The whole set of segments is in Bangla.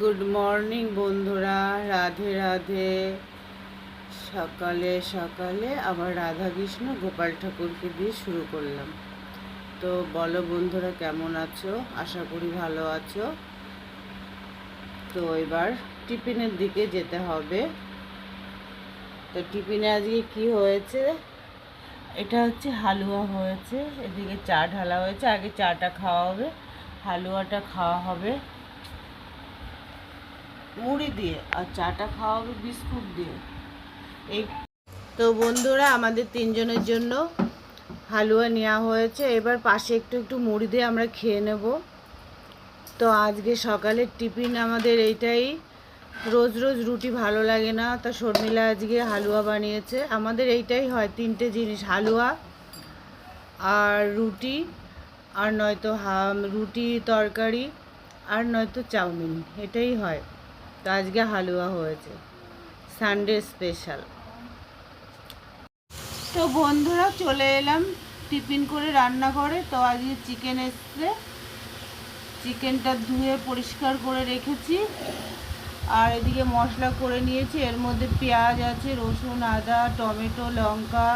গুড মর্নিং বন্ধুরা। রাধে রাধে। সকালে সকালে আবার রাধা কৃষ্ণ গোপাল ঠাকুরকে দিয়ে শুরু করলাম। তো বলো বন্ধুরা, কেমন আছো? আশা করি ভালো আছো। তো এবার টিফিনের দিকে যেতে হবে। তো টিফিনে আজকে কি হয়েছে? এটা হচ্ছে হালুয়া হয়েছে। এদিকে চা ঢালা হয়েছে। আগে চাটা খাওয়া হবে। হালুয়াটা খাওয়া হবে। মুড়ি দিয়ে আর চাটা খাওয়া হবে বিস্কুট দিয়ে। এই তো বন্ধুরা, আমাদের তিনজনের জন্য হালুয়া নেওয়া হয়েছে। এবার পাশে একটু একটু মুড়ি দিয়ে আমরা খেয়ে নেব। তো আজকে সকালের টিফিন আমাদের এইটাই। রোজ রোজ রুটি ভালো লাগে না, তা শর্মিলা আজকে হালুয়া বানিয়েছে। আমাদের এইটাই হয় তিনটে জিনিস, হালুয়া আর রুটি আর নয়তো রুটি তরকারি আর নয়তো চাউমিন, এটাই হয়। তো আজকে হালুয়া হয়েছে। সানডে স্পেশাল তো বন্ধুরা, চলে এলাম টিফিন করে রান্না করে তো আজকে চিকেন এসছে। চিকেনটা ধুয়ে পরিষ্কার করে রেখেছি। আর এদিকে মশলা করে নিয়েছি। এর মধ্যে পেঁয়াজ আছে, রসুন, আদা, টমেটো, লঙ্কা,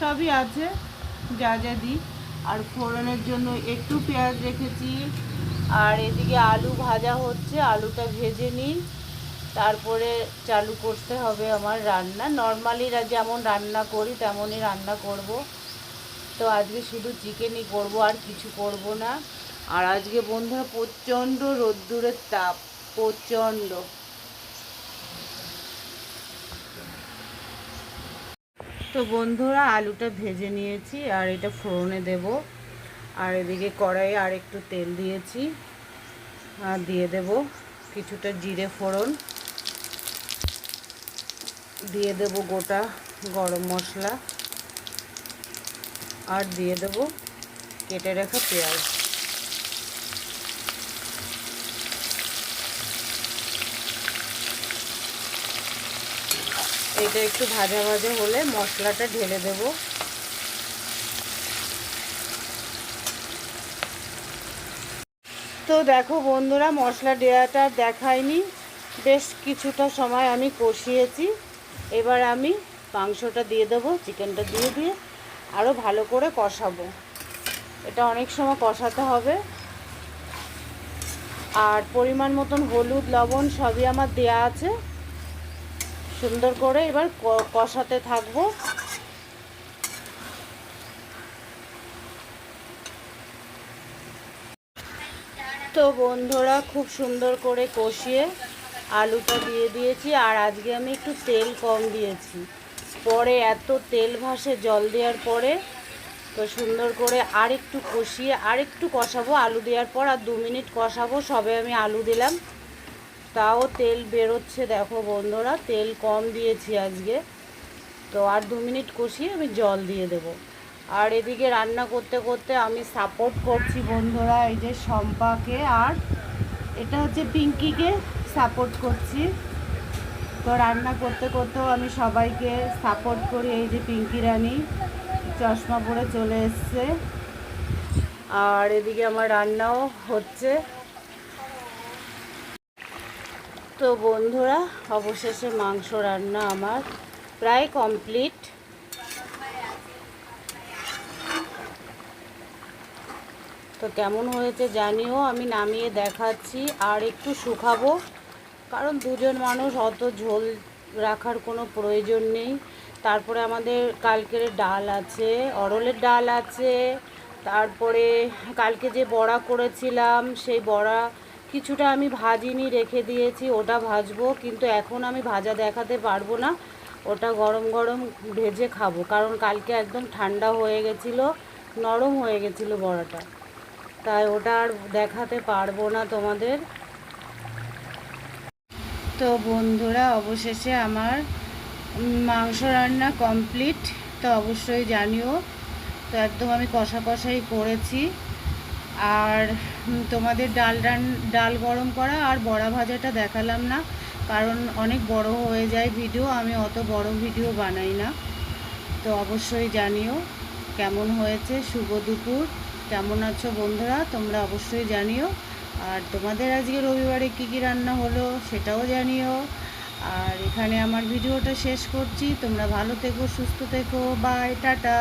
সবই আছে। যা যা দিই। আর ফোড়নের জন্য একটু পেঁয়াজ রেখেছি। আর এদিকে আলু ভাজা হচ্ছে, আলুটা ভেজে নিন। তারপরে চালু করতে হবে আমার রান্না। নর্মালি যেমন রান্না করি, তেমনই রান্না করব। তো আজকে শুধু চিকেনই করব, আর কিছু করব না। আর আজকে বন্ধুরা প্রচণ্ড রোদ্দুরের তাপ, প্রচণ্ড। তো বন্ধুরা, আলুটা ভেজে নিয়েছি, আর এটা ফোড়নে দেব। আর এদিকে কড়াইয়ে আর একটু তেল দিয়েছি। আর দিয়ে দেব কিছুটা জিরে ফোড়ন। দিয়ে দেব গোটা গরম মশলা। আর দিয়ে দেব কেটে রাখা পেঁয়াজ। এটা একটু ভাজা ভাজা হলে মশলাটা ঢেলে দেব। তো দেখো বন্ধুরা, মশলা দেওয়াটা দেখায়নি বেশ কিছুটা সময় আমি কষিয়েছি। এবার আমি মাংসটা দিয়ে দেবো, চিকেনটা দিয়ে দিয়ে। আরও ভালো করে কষাবো। এটা অনেক সময় কষাতে হবে। আর পরিমাণ মতন হলুদ, লবণ সবই আমার দেয়া আছে। সুন্দর করে এবার কষাতে থাকব। তো বন্ধুরা, খুব সুন্দর করে কষিয়ে আলুটা দিয়ে দিয়েছি, আর আজকে আমি একটু তেল কম দিয়েছি। পরে এত তেল ভাসে জল দেওয়ার পরে তো সুন্দর করে আর একটু কষিয়ে আর একটু কষাবো। আলু দেওয়ার পর আর দু মিনিট কষাবো, সবে আমি আলু দিলাম। তাও তেল বেরোচ্ছে, দেখো বন্ধুরা, তেল কম দিয়েছি আজকে। তো আর দু মিনিট কষিয়ে আমি জল দিয়ে দেব। আর এদিকে রান্না করতে করতে আমি সাপোর্ট করছি বন্ধুরা, এই যে শম্পাকে। আর এটা হচ্ছে পিঙ্কিকে সাপোর্ট করছি। তো রান্না করতে করতেও আমি সবাইকে সাপোর্ট করি, এই যে পিঙ্কি রানী। চশমা পরে চলে এসছে। আর এদিকে আমার রান্নাও হচ্ছে। তো বন্ধুরা, অবশেষে মাংস রান্না আমার প্রায় কমপ্লিট তো কেমন হয়েছে জানিও, আমি নামিয়ে দেখাচ্ছি আর একটু শুকাবো। কারণ দুজন মানুষ, অত ঝোল রাখার কোনো প্রয়োজন নেই। তারপরে আমাদের কালকের ডাল আছে, অরলের ডাল আছে, তারপরে কালকে যে বড়া করেছিলাম, সেই বড়া কিছুটা আমি ভাজিনি, রেখে দিয়েছি, ওটা ভাজবো। কিন্তু এখন আমি ভাজা দেখাতে পারব না, ওটা গরম গরম ভেজে খাব। কারণ কালকে একদম ঠান্ডা হয়ে গেছিল, নরম হয়ে গেছিল বড়াটা। তাই ওটা আর দেখাতে পারব না তোমাদের। তো বন্ধুরা, অবশেষে আমার মাংস রান্না কমপ্লিট, তো অবশ্যই জানিও। তো একদম আমি কষা কষাই করেছি। আর তোমাদের ডাল রান, ডাল গরম করা আর বড়া ভাজাটা দেখালাম না, কারণ অনেক বড় হয়ে যায় ভিডিও, আমি অত বড় ভিডিও বানাই না। তো অবশ্যই জানিও কেমন হয়েছে, শুভ দুপুর। কেমন আছো বন্ধুরা? তোমরা অবশ্যই জানিও। আর তোমাদের আজকে রবিবারে কি কি রান্না হলো সেটাও জানিও। আর এখানে আমার ভিডিওটা শেষ করছি। তোমরা ভালো থেকো, সুস্থ থেকো। Bye tata.